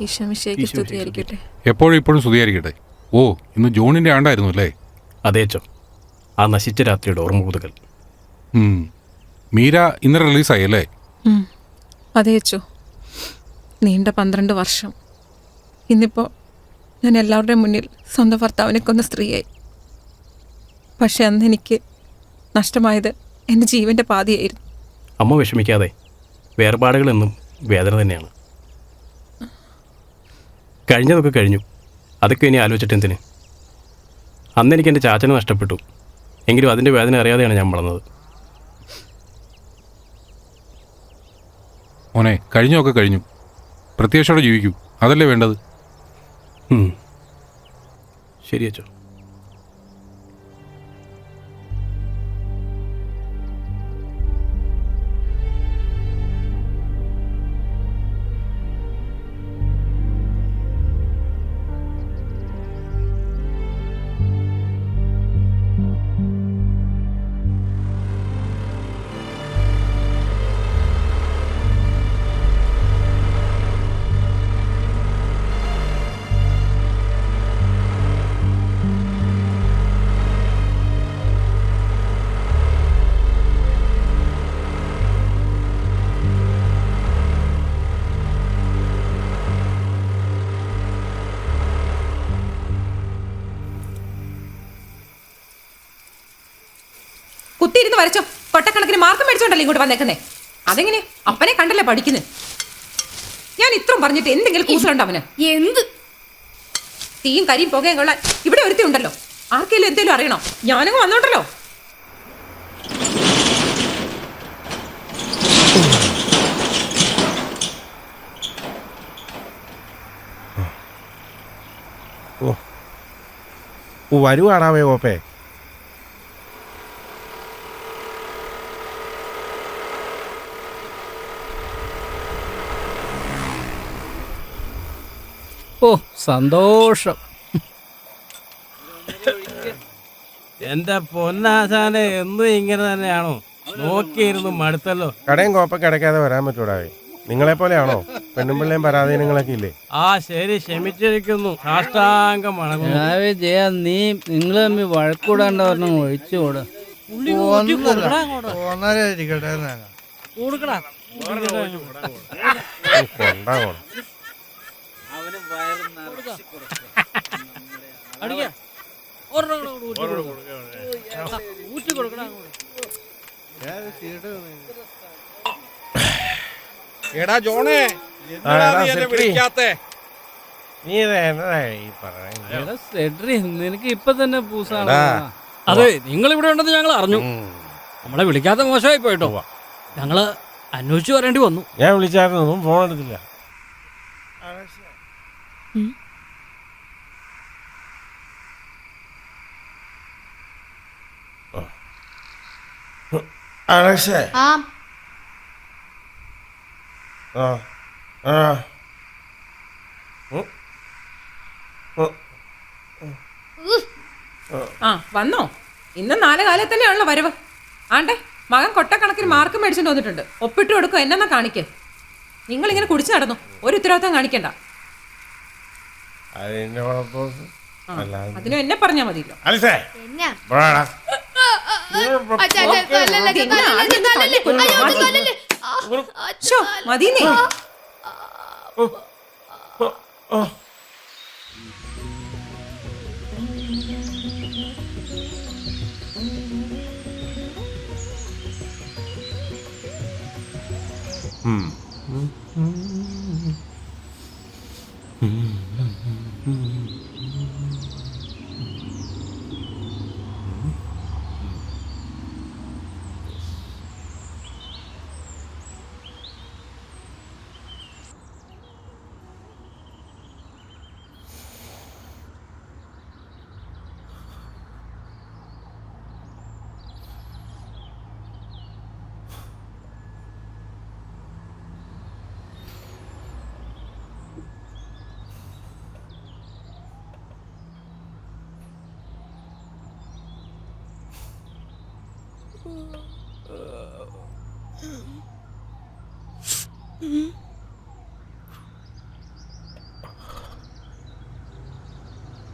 ഈശോമിശേക്ക് സ്തുതിയായിരിക്കട്ടെ. എപ്പോഴും ഇപ്പോഴും സ്തുതിയായിരിക്കട്ടെ. ഓ ഇന്ന് ജോണിന്റെ ആണ്ടായിരുന്നു അല്ലേ? അതേച്ചോ ആ നശിച്ച രാത്രിയുടെ ഓർമ്മകൂതുകൾ ഉം. മീര ഇന്ന് റിലീസായി അല്ലേ. അതെ അച്ചോ. നീണ്ട പന്ത്രണ്ട് വർഷം. ഇന്നിപ്പോൾ ഞാൻ എല്ലാവരുടെയും മുന്നിൽ സ്വന്തം ഭർത്താവിനെ കൊന്ന സ്ത്രീയായി. പക്ഷെ അന്ന് എനിക്ക് നഷ്ടമായത് എന്റെ ജീവന്റെ പാതിയായിരുന്നു. അമ്മ വിഷമിക്കാതെ വേർപാടുകളെന്നും വേദന തന്നെയാണ്. കഴിഞ്ഞതൊക്കെ കഴിഞ്ഞു. അതൊക്കെ ഇനി ആലോചിച്ചിട്ട് എന്തിന്? അന്ന് എനിക്ക് എന്റെ ചാച്ചനെ നഷ്ടപ്പെട്ടു. എങ്കിലും അതിന്റെ വേദന അറിയാതെയാണ് ഞാൻ വളർന്നത്. മോനെ കഴിഞ്ഞൊക്കെ കഴിഞ്ഞു. പ്രത്യാശയോടെ ജീവിക്കൂ. അതല്ലേ വേണ്ടത്. ശരി അച്ചോ കുത്തിയിരുന്ന് വരച്ചോ. കൊട്ടക്കണക്കിന് മാർക്ക് മേടിച്ചോണ്ടല്ലേ ഇങ്ങോട്ട് വന്നേക്കുന്നേ? അതെങ്ങനെ? അപ്പനെ കണ്ടല്ലേ പഠിക്കുന്നത് ഞാൻ ഇത്രയും പറഞ്ഞിട്ട് എന്തെങ്കിലും കൂസലുണ്ടോ അവന്? എന്ത്? തീയും കരിയും പുകയും കൊള്ളാൻ ഇവിടെ ഒരുത്തി ഉണ്ടല്ലോ. ആർക്കെങ്കിലും എന്തെങ്കിലും അറിയണോ? ഞാനങ്ങ് വന്നോണ്ടല്ലോ. ഓ. ഓപ്പേ. ഓ സന്തോഷം. എന്റെ പൊന്നാശാനെ എന്നും ഇങ്ങനെ തന്നെയാണോ? നോക്കിയിരുന്നു മടുത്തല്ലോ. കടയും കോപ്പം കിടക്കാതെ വരാൻ പറ്റൂടാവേ നിങ്ങളെ പോലെയാണോ പെണ്ണും പിള്ളേയും പരാധീനങ്ങളൊക്കെ ഇല്ലേ? ആ ശരി ക്ഷമിച്ചിരിക്കുന്നു. സാഷ്ടാംഗം ജയ നീ നിങ്ങൾ തമ്മിൽ വഴക്കൂടാണ്ട് പറഞ്ഞ ഒഴിച്ചുകൂടാ കൊടുക്കടാ ഓ, കൊണ്ടാകണം അടിക്കാ ഒരെണ്ണം കൂടെ ഊറ്റി കൊടുക്ക്. ഊറ്റി കൊടുക്കടാ അങ്ങോട്ട്. എടാ ജോണേ ആ, എടാ, നീ എന്നെ സെക്രട്ടറി. വിളിക്കാത്തെ നീ ഇത് എന്നതാ ഈ പറയുന്നത് എടാ സെഡ്രി നിനക്ക് ഇപ്പൊ തന്നെ പൂസാണ്. അതെ നിങ്ങൾ ഇവിടെ ഉണ്ടെന്ന് ഞങ്ങൾ അറിഞ്ഞു. നമ്മളെ വിളിക്കാത്ത മോശമായി പോയിട്ടോ. ഞങ്ങൾ അന്വേഷിച്ചു പറയേണ്ടി വന്നു. ഞാൻ വിളിച്ചായിരുന്നു ഫോൺ എടുത്തില്ല. അലക്സേ ആ ആ ആ. ആ വന്നോ? ഇന്ന് നാല് കാലത്ത് തന്നെയാണല്ലോ വരവ്. ആണ്ടെ മകൻ കൊട്ടക്കണക്കിന് മാർക്ക് മേടിച്ചു വന്നിട്ടുണ്ട്. ഒപ്പിട്ട് കൊടുക്കും എന്നെന്നാ കാണിക്കേ. നിങ്ങൾ ഇങ്ങനെ കുടിച്ചു നടന്നു. ഒരു ഉത്തരവാദിത്തം കാണിക്കണ്ട. അതിനും എന്നെ പറഞ്ഞാ മതിയല്ലോ. മതിന്നേ Hmm. Hmm. Hmm.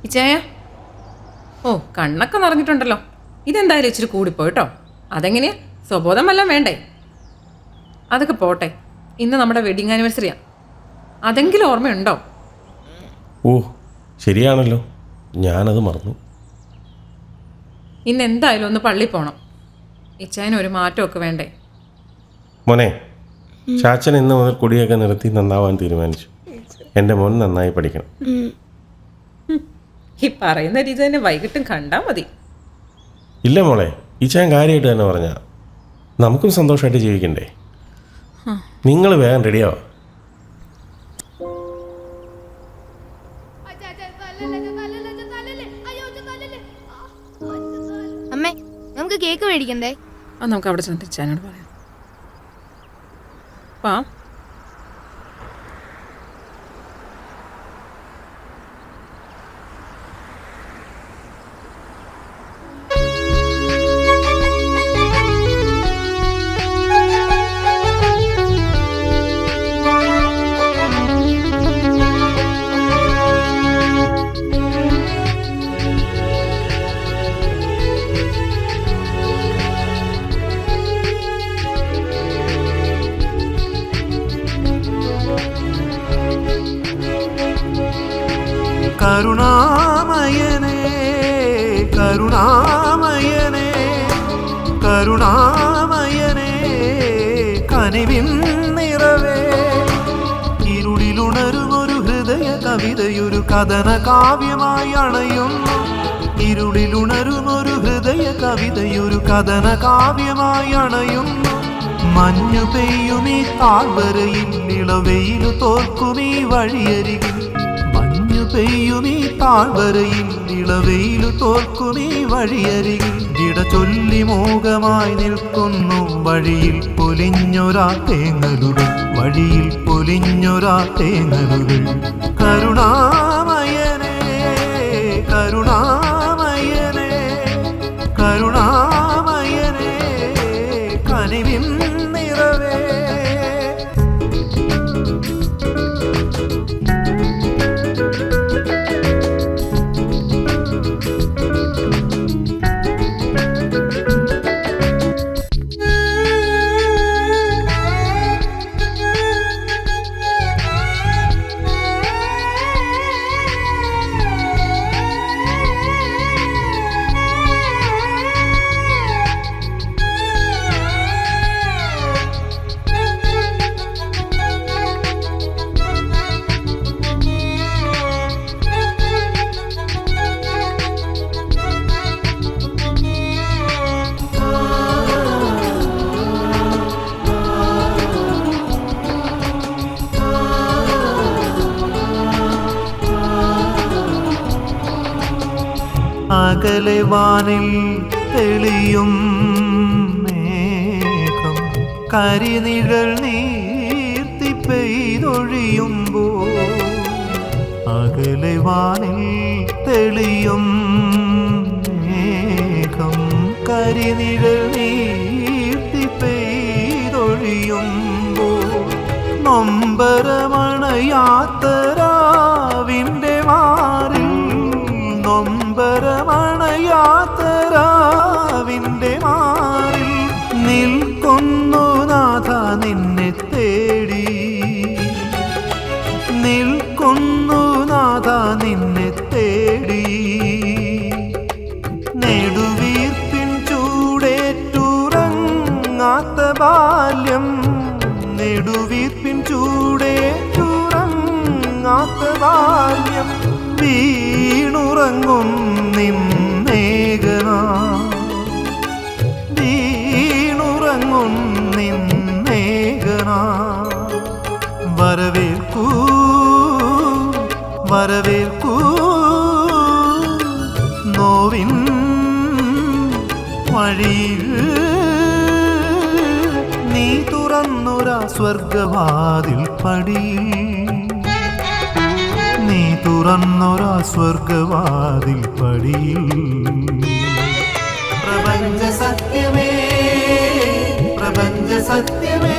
ഇച്ചായ? ഓ കണ്ണൊക്കെ നിറഞ്ഞിട്ടുണ്ടല്ലോ. ഇതെന്തായാലും ഇച്ചിരി കൂടിപ്പോയിട്ടോ അതെങ്ങനെയാ? സ്വബോധം വല്ലതും വേണ്ടേ? അതൊക്കെ പോട്ടെ. ഇന്ന് നമ്മുടെ വെഡിങ് ആനിവേഴ്സറിയാ അതെങ്കിലും ഓർമ്മയുണ്ടോ? ഓ ശരിയാണല്ലോ. ഞാനത് മറന്നു. ഇന്ന് എന്തായാലും ഒന്ന് പള്ളി പോകണം ഇച്ചായന് ഒരു മാറ്റമൊക്കെ വേണ്ടേ? മോനെ ചാച്ചൻ ഇന്ന് മുതൽ കുടിയൊക്കെ നിർത്തി നന്നാവാൻ തീരുമാനിച്ചു. എന്റെ മോൻ നന്നായി പഠിക്കണം. ഈ പറയുന്ന രീതി തന്നെ വൈകിട്ടും കണ്ടാ മതി. ഇല്ല മോളെ ഈ ചാൻ കാര്യമായിട്ട് തന്നെ പറഞ്ഞ നമുക്കും സന്തോഷമായിട്ട് ജീവിക്കണ്ടേ? നിങ്ങൾ വേഗം റെഡിയാവോ. അമ്മേ നമുക്ക് കേക്ക് മേടിക്കണ്ടേ? നമുക്ക് അവിടെ ചെന്നിട്ട് ഇച്ചാനോട് പറയാം. കരുണാമയനേ കരുണാമയനേ കരുണാമയനേ കനിവിൻ നിറവേ. ഇരുളിലുണരുമൊരു ഹൃദയ കവിതയൊരു കഥന കാവ്യമായി അണയുന്നു ഇരുളിലുണരുമൊരു ഹൃദയ കവിതയൊരു കഥന കാവ്യമായി അണയുന്നു മഞ്ഞു പെയ്യുമീ താഴ്വരയിൽ ഇളവെയിൽ തോൽക്കുമീ വഴിയരികിൽ. പെയ്യുമീ താഴ്വരയിൽ ഇളവെയിലു തോൽക്കുമീ വഴിയരികിൽ. ഇട ചൊല്ലി മോഹമായി നിൽക്കുന്നു വഴിയിൽ പൊലിഞ്ഞൊരാ തേങ്ങലുകൾ. വഴിയിൽ പൊലിഞ്ഞൊരാ തേങ്ങലുകൾ. കരുണാമയനേ കരുണാമയനേ കരുണാമയനേ വാനിൽ തെളിയും മേഘം. കരിനിഴൽ നീർത്തി പെയ്തൊഴിയുമ്പോ അകലെ വാനിൽ തെളിയും മേഘം. കരിനിഴൽ നീർത്തി പെയ്തൊഴിയുമ്പോ നൊമ്പരമണയാത്തരാവിന്റെ വരവേൽക്കൂ. നോവിൻ വഴിയിൽ നീ തുറന്നൊരാ സ്വർഗവാതിൽ പടി. നീ തുറന്നൊരാ സ്വർഗവാതിൽ പടിയിൽ പ്രപഞ്ച സത്യമേ പ്രപഞ്ച സത്യമേ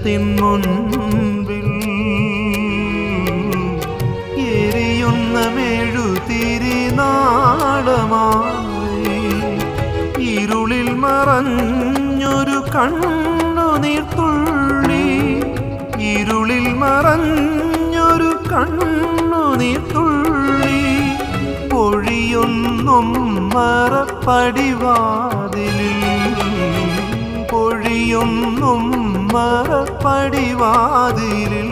തിരുഹൃദയത്തിൻ മുൻപിൽ എരിയുന്ന മെഴുതിരിനാടമായി ഇരുളിൽ മറഞ്ഞൊരു കണ്ണുനീർത്തുള്ളി ഇരുളിൽ മറഞ്ഞൊരു കണ്ണുനീർത്തുള്ളി പൊഴിയൊന്നും മറപ്പടിവാതിലിൽ പൊഴിയൊന്നും മറപ്പടിവാതിലിൽ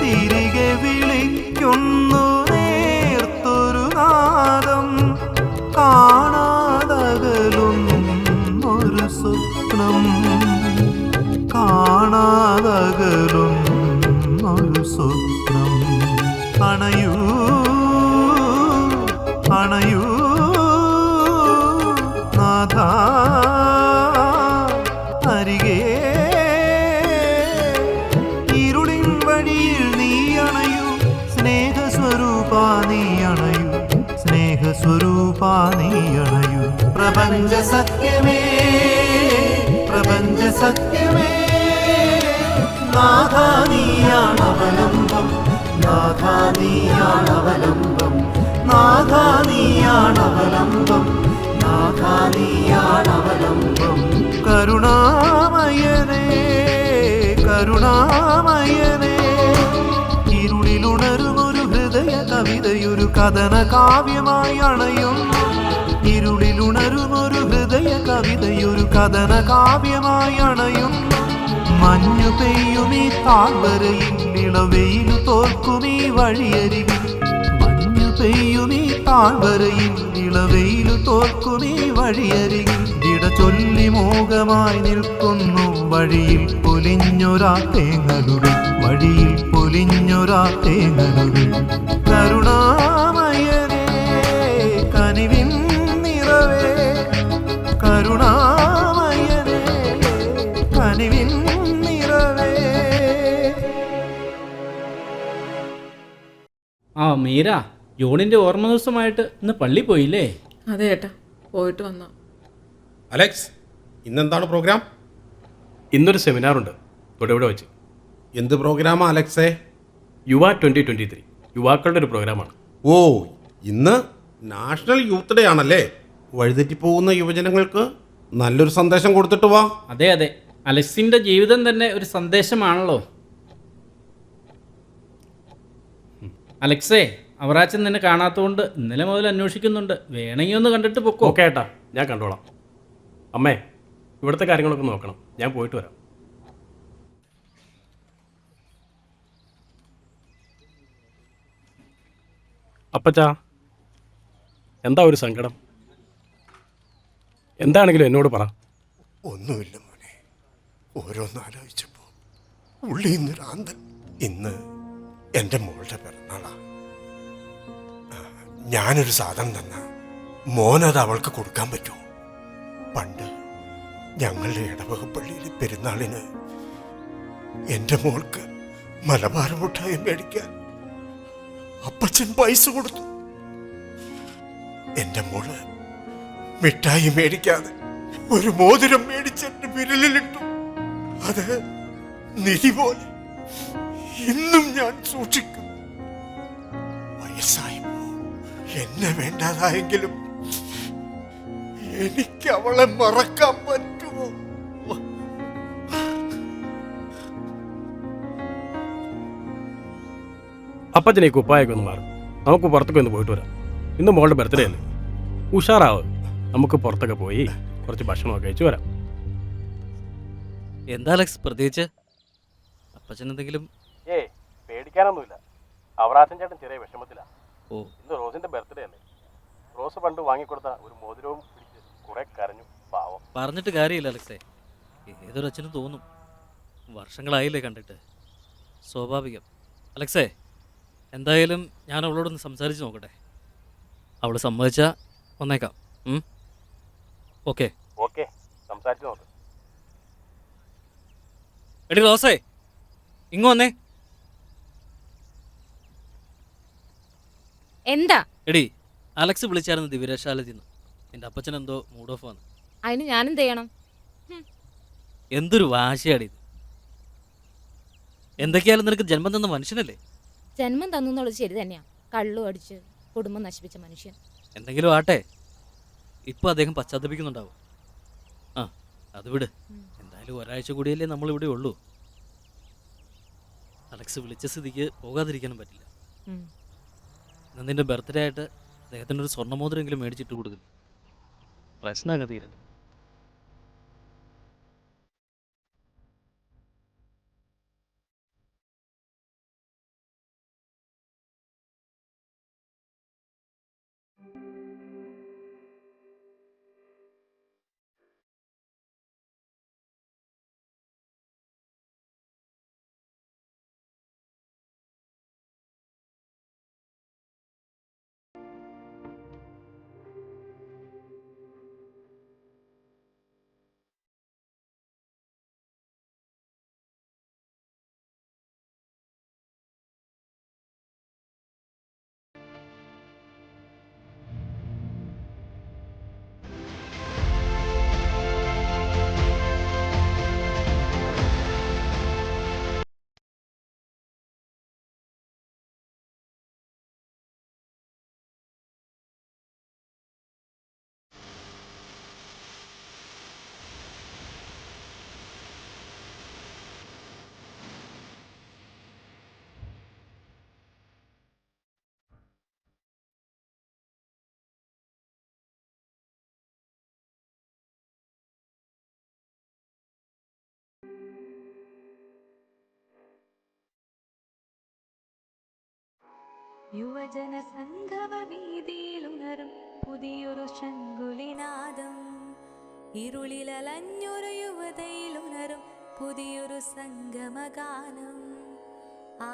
തിരികെ വിളിക്കുന്നു നേർത്തൊരു നാദം. കാണാതകലും ഒരു സ്വപ്നം. കാണാതകലും ഒരു സ്വപ്നം. അണയൂ പ്രപഞ്ച സത്യമേ പ്രപഞ്ച സത്യമേ. നാഥാനീയാണവലംബം നാഥാനീയാണവലംബം നാഥ നീയാണവലംബം നാഥ നീയാണവലംബം നാഥ നീയാണവലംബം. കരുണാമയനേ കരുണാമയനേ. കവിതയൊരു കഥന കാവ്യമായി അണയും. ഇരുളിലുണരുമൊരു ഹൃദയ കവിതയൊരു കഥന കാവ്യമായി അണയും. മഞ്ഞു പെയ്യും ഈ താഴ്വരയിൽ ഇളവെയിലു ഈ വഴിയരികിൽ. മഞ്ഞു പെയ്യും ഈ താഴ്വരയിൽ ഇളവെയിലു ഈ വഴിയരികിൽ. ഇട ചൊല്ലി മോഹമായി നിൽക്കുന്നു വഴിയിൽ പൊലിഞ്ഞൊരാ തേങ്ങലുകൾ വഴിയിൽ പൊലിഞ്ഞൊരാ തേങ്ങലുകൾ കരുണാമയനേ കനിവിൻ നിറവേ. കരുണാമയനേ കനിവിൻ നിറവേ. ആ മീര ജോണിന്റെ ഓർമ്മ ദിവസമായിട്ട് ഇന്ന് പള്ളി പോയില്ലേ? അതെ ഏട്ടാ പോയിട്ട് വന്നു. അലക്സ് ഇന്നെന്താണ് പ്രോഗ്രാം? ഇന്നൊരു സെമിനാറുണ്ട്. ഇവിടെ വെച്ച്. എന്ത് പ്രോഗ്രാമാ അലക്സേ? യുവ ട്വന്റി ട്വന്റി ത്രീ യുവാക്കളുടെ ഒരു പ്രോഗ്രാമാണ് ഓ ഇന്ന് നാഷണൽ യൂത്ത് ഡേ ആണല്ലേ? വഴിതെറ്റിപ്പോകുന്ന യുവജനങ്ങൾക്ക് നല്ലൊരു സന്ദേശം കൊടുത്തിട്ട് വാ. അതെ അതെ. അലക്സിന്റെ ജീവിതം തന്നെ ഒരു സന്ദേശമാണല്ലോ. അലക്സേ അവറാച്ചൻ നിന്നെ കാണാത്തതുകൊണ്ട് ഇന്നലെ മുതൽ അന്വേഷിക്കുന്നുണ്ട്. വേണമെങ്കിൽ ഒന്ന് കണ്ടിട്ട് പൊക്കോ. ഓക്കെ ഏട്ടാ ഞാൻ കണ്ടോളാം. അമ്മേ ഇവിടുത്തെ കാര്യങ്ങളൊക്കെ നോക്കണം. ഞാൻ പോയിട്ട് വരാം. അപ്പച്ചാ എന്താ ഒരു സങ്കടം? എന്താണെങ്കിലും എന്നോട് പറ. ഒന്നുമില്ല മോനെ. ഓരോന്ന് ആലോചിച്ചപ്പോൾ ഉള്ളി നിന്നൊരു ആന്തൻ ഇന്ന് എന്റെ മോളുടെ പിറന്നാളാ. ഞാനൊരു സാധനം തന്ന. മോനത് അവൾക്ക് കൊടുക്കാൻ പറ്റുമോ? പണ്ട് ഞങ്ങളുടെ ഇടവകപ്പള്ളിയിലെ പെരുന്നാളിന് എന്റെ മോൾക്ക് മലബാർ മുട്ടായി മേടിക്കാൻ അപ്പച്ചൻ പൈസ കൊടുത്തു. എന്റെ മോൾ മിഠായി മേടിക്കാതെ ഒരു മോതിരം മേടിച്ച് മേടിച്ചെന്റെ വിരലിലിട്ടു. അത് നിധി പോലെ ഇന്നും ഞാൻ സൂക്ഷിക്കും. വയസ്സായി എന്നെ വേണ്ടാതായെങ്കിലും എനിക്ക് അവളെ മറക്കാൻ പറ്റുമോ? അപ്പച്ചനെ കുപ്പായൊക്കെ ഒന്ന് മാറും. നമുക്ക് പുറത്തൊക്കെ ഒന്ന് പോയിട്ട് വരാം. ഇന്ന് മോളുടെ ബർത്ത്ഡേ അല്ലേ? ഉഷാറാവ്? നമുക്ക് പുറത്തൊക്കെ പോയി കുറച്ച് ഭക്ഷണമൊക്കെ കഴിച്ച് വരാം. എന്താ അലക്സ് പ്രത്യേകിച്ച്? അപ്പച്ചൻ എന്തെങ്കിലും ഏ പേടിക്കാനൊന്നുമില്ല. അവറാച്ചൻ ചേട്ടൻ ചെറിയ വിഷമത്തിലാണ് ഓ. ഇന്ന് റോസിന്റെ ബർത്ത്ഡേ അല്ലേ? റോസ് പണ്ട് വാങ്ങിക്കൊടുത്ത ഒരു മോതിരവും പിടിച്ച് കുറെ കരഞ്ഞു. പാവം. പറഞ്ഞിട്ട് കാര്യമില്ല അലക്സേ. ഏതൊരു അച്ഛനും തോന്നും. വർഷങ്ങളായില്ലേ കണ്ടിട്ട്. സ്വാഭാവികം. അലക്സേ എന്തായാലും ഞാൻ അവളോടൊന്ന് സംസാരിച്ച് നോക്കട്ടെ. അവൾ സമ്മതിച്ചാൽ വന്നേക്കാം. ഓക്കെ. ഓക്കെ. സംസാരിച്ചു നോക്ക്. എടി റോസേ ഇങ്ങ് വന്നേ. എന്താ? എടി അലക്സ് വിളിച്ചായിരുന്നു ദിവ്യരശാലത്തിൽ നിന്ന്. എന്റെ അപ്പച്ചൻ എന്തോ മൂഡ് ഓഫ് ആണ്. അതിന് ഞാനെന്ത് ചെയ്യണം? എന്തൊരു വാശിയാടി ഇത്. എന്തൊക്കെയായാലും നിനക്ക് ജന്മം തന്ന മനുഷ്യനല്ലേ? ജന്മം തന്നു എന്നുള്ളത് ശരി തന്നെയാ. കള്ളു അടിച്ച് കുടുംബം നശിപ്പിച്ച മനുഷ്യൻ. എന്തെങ്കിലും ആട്ടെ. ഇപ്പൊ അദ്ദേഹം പശ്ചാത്തപിക്കുന്നുണ്ടാവും. ആ അത് വിട്. എന്തായാലും ഒരാഴ്ച കൂടിയല്ലേ നമ്മൾ ഇവിടെ ഉള്ളൂ. അലക്സ് വിളിച്ച സ്ഥിതിക്ക് പോകാതിരിക്കാനും പറ്റില്ല. നിന്റെ ബർത്ത്ഡേ ആയിട്ട് അദ്ദേഹത്തിന്റെ ഒരു സ്വർണമോതിരെങ്കിലും മേടിച്ചിട്ട് കൊടുക്കുന്നു പ്രശ്നമൊക്കെ തീരട്ടെ യുവജന സംഗമ വീതിയിലുണരും പുതിയൊരു ശങ്കുലിനാദം ഇരുളിലലഞ്ഞൊരു യുവതയിലുണരും പുതിയൊരു സംഗമഗാനം ആ.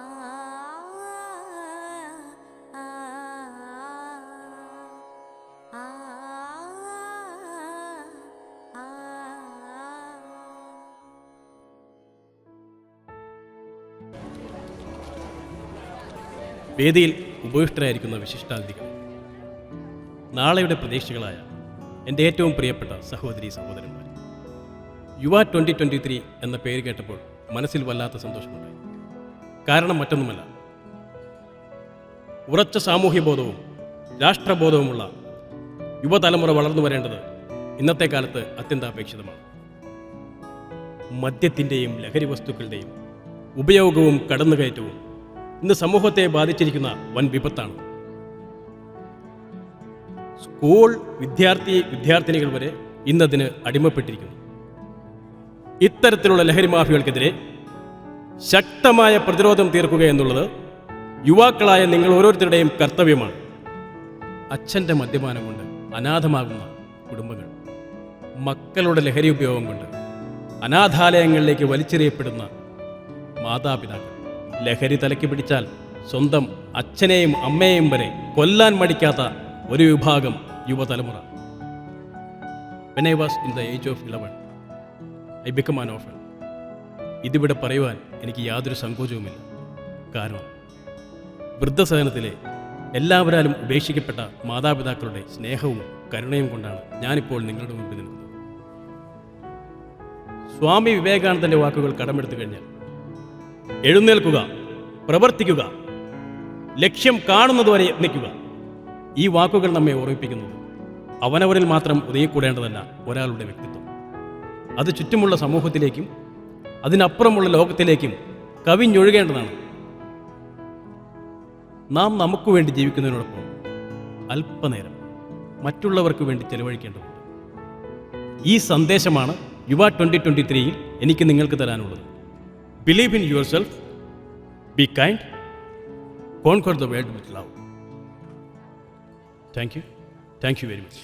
വേദിയിൽ ഉപവിഷ്ടരായിരിക്കുന്ന വിശിഷ്ടാതിഥികൾ. നാളെയുടെ പ്രതീക്ഷകളായ എന്റെ ഏറ്റവും പ്രിയപ്പെട്ട സഹോദരി സഹോദരന്മാർ. യുവ ട്വന്റി ട്വന്റി ത്രീ എന്ന പേര് കേട്ടപ്പോൾ മനസ്സിൽ വല്ലാത്ത സന്തോഷമുണ്ടായി. കാരണം മറ്റൊന്നുമല്ല ഉറച്ച സാമൂഹ്യബോധവും രാഷ്ട്രബോധവുമുള്ള യുവതലമുറ വളർന്നു വരേണ്ടത് ഇന്നത്തെ കാലത്ത് അത്യന്താപേക്ഷിതമാണ്. മദ്യത്തിന്റെയും ലഹരി വസ്തുക്കളുടെയും ഉപയോഗവും കടന്നുകയറ്റവും ഇന്ന് സമൂഹത്തെ ബാധിച്ചിരിക്കുന്ന വൻ വിപത്താണ്. സ്കൂൾ വിദ്യാർത്ഥി വിദ്യാർത്ഥിനികൾ വരെ ഇന്നതിന് അടിമപ്പെട്ടിരിക്കുന്നു. ഇത്തരത്തിലുള്ള ലഹരി മാഫിയകൾക്കെതിരെ ശക്തമായ പ്രതിരോധം തീർക്കുക എന്നുള്ളത് യുവാക്കളായ നിങ്ങൾ ഓരോരുത്തരുടെയും കർത്തവ്യമാണ്. അച്ഛന്റെ മദ്യപാനം കൊണ്ട് അനാഥമാകുന്ന കുടുംബങ്ങൾ മക്കളുടെ ലഹരി ഉപയോഗം കൊണ്ട് അനാഥാലയങ്ങളിലേക്ക് വലിച്ചെറിയപ്പെടുന്ന മാതാപിതാക്കൾ. ലഹരി തലയ്ക്ക് പിടിച്ചാൽ സ്വന്തം അച്ഛനെയും അമ്മയെയും വരെ കൊല്ലാൻ മടിക്കാത്ത ഒരു വിഭാഗം യുവതലമുറ. When I was in the age of eleven I become an orphan ഇതിവിടെ പറയുവാൻ എനിക്ക് യാതൊരു സങ്കോചവുമില്ല. കാരണം വൃദ്ധസദനത്തിലെ എല്ലാവരാലും ഉപേക്ഷിക്കപ്പെട്ട മാതാപിതാക്കളുടെ സ്നേഹവും കരുണയും കൊണ്ടാണ് ഞാനിപ്പോൾ നിങ്ങളുടെ മുമ്പിൽ നിൽക്കുന്നത്. സ്വാമി വിവേകാനന്ദന്റെ വാക്കുകൾ കടമെടുത്തു കഴിഞ്ഞാൽ എഴുന്നേൽക്കുക പ്രവർത്തിക്കുക ലക്ഷ്യം കാണുന്നതുവരെ യത്നിക്കുക. ഈ വാക്കുകൾ നമ്മെ ഓർമ്മിപ്പിക്കുന്നത് അവനവരിൽ മാത്രം ഒതുങ്ങിക്കൂടേണ്ടതല്ല ഒരാളുടെ വ്യക്തിത്വം. അത് ചുറ്റുമുള്ള സമൂഹത്തിലേക്കും അതിനപ്പുറമുള്ള ലോകത്തിലേക്കും കവിഞ്ഞൊഴുകേണ്ടതാണ്. നാം നമുക്ക് വേണ്ടി ജീവിക്കുന്നതിനോടൊപ്പം അല്പനേരം മറ്റുള്ളവർക്ക് വേണ്ടി ചെലവഴിക്കേണ്ടതുണ്ട്. ഈ സന്ദേശമാണ് യുവ ട്വന്റി ട്വന്റി ത്രീയിൽ എനിക്ക് നിങ്ങൾക്ക് തരാനുള്ളത്. Believe in yourself, be kind, conquer the world with love. Thank you. Thank you very much.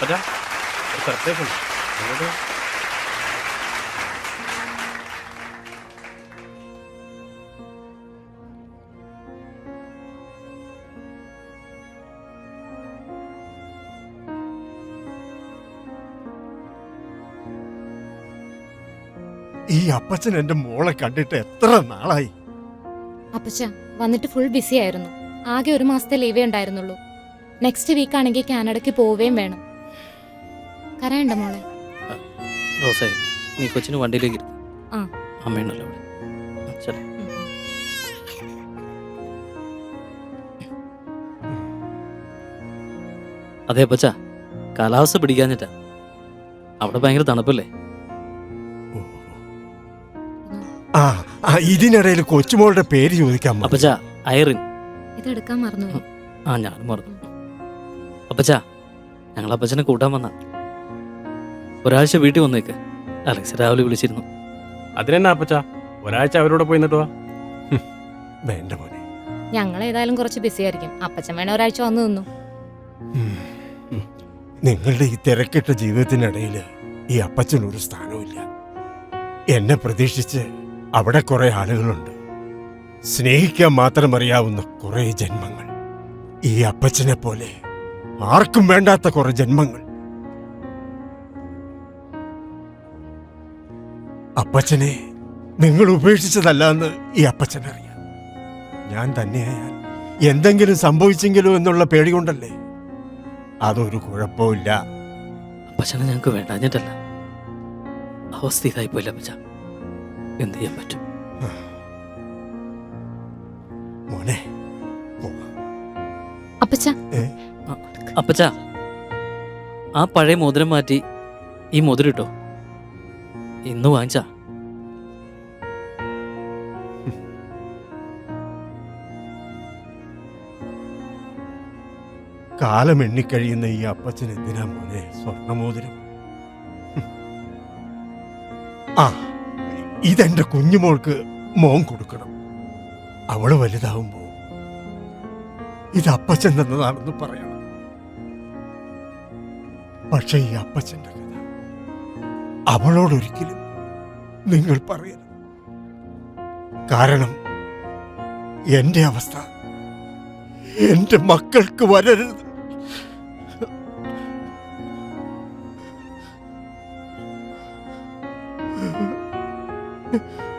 Apa dah? അപ്പച്ചൻ എന്റെ മോളെ കണ്ടിട്ട് എത്ര നാളായി? അപ്പച്ച വന്നിട്ട് ഫുൾ ബിസി ആയിരുന്നു. ആകെ ഒരു മാസത്തെ ലീവേ ഉണ്ടായിരുന്നുള്ളൂ. നെക്സ്റ്റ് വീക്ക് ആണെങ്കിൽ കാനഡയ്ക്ക് പോവുകയും വേണം. കരയണ്ട മോളെ. റോസേ നീ കൊച്ചിന് വണ്ടിയിലേക്ക് ഇരുന്നു ആ. അമ്മയുണ്ടല്ലോ അവിടെ. അതെ പച്ച കാലാവസ്ഥ പിടിക്കാഞ്ഞിട്ടാ. അവിടെ ഭയങ്കര തണുപ്പല്ലേ? ആ ആ, ഇതിനിടയിൽ കൊച്ചുമോളുടെ പേര് ചോദിക്കാൻ മറന്നു. അപ്പച്ച ഐറിൻ. ഇതെടുക്കാൻ മറന്നുപോയി. ആ ഞാൻ മറന്നു. അപ്പച്ച ഞങ്ങൾ അപ്പച്ചനെ കൂട്ടാൻ വന്ന. ഒരാഴ്ച വീട്ടിൽ വന്നേക്ക്. അലക്സ് രാവിലെ വിളിച്ചിരുന്നു. അതിനെന്നാ അപ്പച്ച? ഒരാഴ്ച അവരോട് പോയി നിന്നിട്ട് വാ. വേണ്ട മോനെ. ഞങ്ങൾ ഏതായാലും കുറച്ച് ബിസി ആയിരിക്കും. അപ്പച്ചൻ വേണേ ഒരാഴ്ച വന്നു നിന്നു. ഉം. ഉം. നിങ്ങളുടെ ഈ തിരക്കിട്ട ജീവിതത്തിനിടയിൽ ഈ അപ്പച്ചനൊരു സ്ഥാനവുമില്ല. എന്നെ പ്രതീക്ഷിച്ച് അവിടെ കുറെ ആളുകളുണ്ട്. സ്നേഹിക്കാൻ മാത്രം അറിയാവുന്ന കുറെ ജന്മങ്ങൾ. ഈ അപ്പച്ചനെ പോലെ ആർക്കും വേണ്ടാത്ത കുറെ ജന്മങ്ങൾ. അപ്പച്ചനെ നിങ്ങൾ ഉപേക്ഷിച്ചതല്ല എന്ന് ഈ അപ്പച്ചനറിയാം ഞാൻ തന്നെയായാൽ എന്തെങ്കിലും സംഭവിച്ചെങ്കിലോ എന്നുള്ള പേടി കൊണ്ടല്ലേ? അതൊരു കുഴപ്പമില്ല അപ്പച്ചനെ ഞങ്ങൾക്ക് വേണ്ടാഞ്ഞിട്ടല്ല അവസ്ഥ ഇതായി പോയില്ല അപ്പച്ച? എന്ത് ചെയ്യാൻ പറ്റും? മോനെ അപ്പച്ച. അപ്പച്ച ആ പഴയ മോതിരം മാറ്റി ഈ മോതിരം ഇട്ടോ. ഇന്ന് വാങ്ങിച്ച. കാലം എണ്ണിക്കഴിയുന്ന ഈ അപ്പച്ചൻ എന്തിനാ മോനെ? സ്വർണമോതിരം ഹും. ആ ഇതെന്റെ കുഞ്ഞുമോൾക്ക് മോൻ കൊടുക്കണം. അവൾ വലുതാവുമ്പോ ഇത് അപ്പച്ചൻ തന്നതാണെന്ന് പറയണം. പക്ഷെ ഈ അപ്പച്ചന്റെ കഥ അവളോടൊരിക്കലും നിങ്ങൾ പറയണം കാരണം എന്റെ അവസ്ഥ എന്റെ മക്കൾക്ക് വരരുത്. 哼